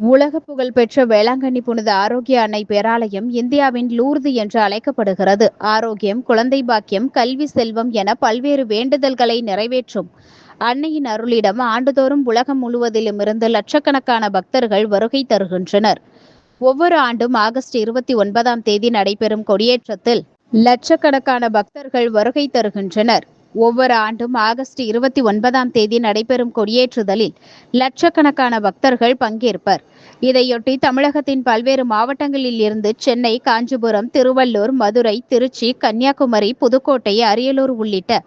உலக புகழ்பெற்ற வேளாங்கண்ணி புனித ஆரோக்கிய அன்னை பேராலயம் இந்தியாவின் லூர்து என்று அழைக்கப்படுகிறது. ஆரோக்கியம் குழந்தை பாக்கியம் கல்வி செல்வம் என பல்வேறு வேண்டுதல்களை நிறைவேற்றும் அன்னையின் அருளிடம் ஆண்டுதோறும் உலகம் முழுவதிலும் இருந்து லட்சக்கணக்கான பக்தர்கள் வருகை தருகின்றனர். ஒவ்வொரு ஆண்டும் ஆகஸ்ட் இருபத்தி ஒன்பதாம் தேதி நடைபெறும் கொடியேற்றத்தில் லட்சக்கணக்கான பக்தர்கள் வருகை தருகின்றனர். ஒவ்வொரு ஆண்டும் ஆகஸ்ட் இருபத்தி ஒன்பதாம் தேதி நடைபெறும் கொடியேற்றுதலில் லட்சக்கணக்கான பக்தர்கள் பங்கேற்பர். இதையொட்டி தமிழகத்தின் பல்வேறு மாவட்டங்களில் இருந்து சென்னை காஞ்சிபுரம் திருவள்ளூர் மதுரை திருச்சி கன்னியாகுமரி புதுக்கோட்டை அரியலூர் உள்ளிட்ட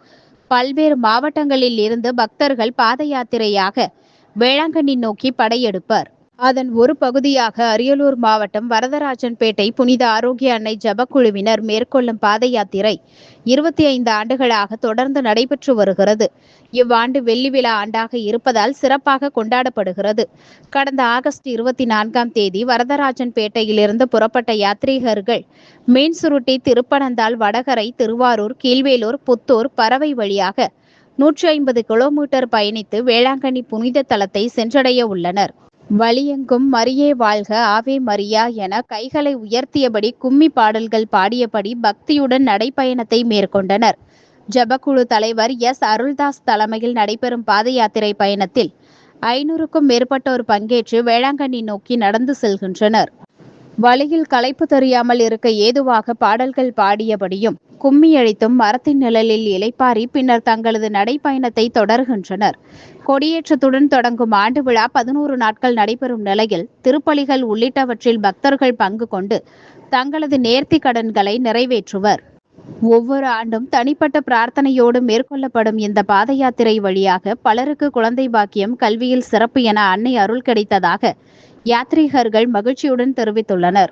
பல்வேறு மாவட்டங்களில் இருந்து பக்தர்கள் பாத யாத்திரையாக வேளாங்கண்ணி நோக்கி படையெடுப்பர். அதன் ஒரு பகுதியாக அரியலூர் மாவட்டம் வரதராஜன்பேட்டை புனித ஆரோக்கிய அன்னை ஜபக்குழுவினர் மேற்கொள்ளும் பாத யாத்திரை இருபத்தி ஐந்து ஆண்டுகளாக தொடர்ந்து நடைபெற்று வருகிறது. இவ்வாண்டு வெள்ளி விழா ஆண்டாக இருப்பதால் சிறப்பாக கொண்டாடப்படுகிறது. கடந்த ஆகஸ்ட் இருபத்தி நான்காம் தேதி வரதராஜன்பேட்டையிலிருந்து புறப்பட்ட யாத்ரீகர்கள் மீன்சுருட்டி திருப்பனந்தாள் வடகரை திருவாரூர் கீழ்வேலூர் புத்தூர் பறவை வழியாக நூற்றி ஐம்பது கிலோமீட்டர் பயணித்து வேளாங்கண்ணி புனித தலத்தை சென்றடைய உள்ளனர். வழியெங்கும் மரியே வாழ்க ஆவே மரியா என கைகளை உயர்த்தியபடி கும்மி பாடல்கள் பாடியபடி பக்தியுடன் நடைப்பயணத்தை மேற்கொண்டனர். ஜபக்குழு தலைவர் எஸ். அருள்தாஸ் தலைமையில் நடைபெறும் பாத யாத்திரை பயணத்தில் ஐநூறுக்கும் மேற்பட்டோர் பங்கேற்று வேளாங்கண்ணி நோக்கி நடந்து செல்கின்றனர். வழியில் களைப்பு தெரியாமல் இருக்க ஏதுவாக பாடல்கள் பாடியபடியும் கும்மி அழித்தும் மரத்தின் நிழலில் இலைப்பாரி பின்னர் தங்களது நடைப்பயணத்தை தொடர்கின்றனர். கொடியேற்றத்துடன் தொடங்கும் ஆண்டு விழா பதினோரு நாட்கள் நடைபெறும் நிலையில் திருப்பலிகள் உள்ளிட்டவற்றில் பக்தர்கள் பங்கு கொண்டு தங்களது நேர்த்தி கடன்களை நிறைவேற்றுவர். ஒவ்வொரு ஆண்டும் தனிப்பட்ட பிரார்த்தனையோடு மேற்கொள்ளப்படும் இந்த பாத யாத்திரை வழியாக பலருக்கு குழந்தை பாக்கியம் கல்வியில் சிறப்பு என அன்னை அருள் கிடைத்ததாக யாத்ரீகர்கள் மகிழ்ச்சியுடன் தெரிவித்துள்ளனர்.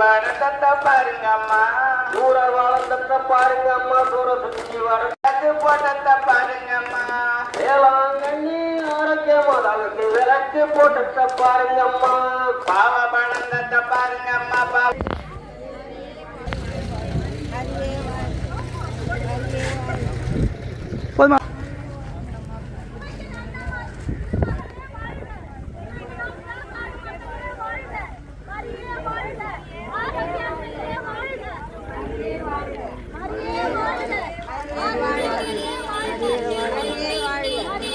பாருங்கத்த பாருங்கம்மா தூர வாழ்ந்தத்த பாருங்கம்மா தூர சுத்தி வரத்து போட்டத்த பாருங்கம்மா வேளாங்கண்ணி ஆரோக்கியமா விளக்கு போட்டத்த பாருங்கம்மா பாவ பணந்தத்த பாருங்கம்மா.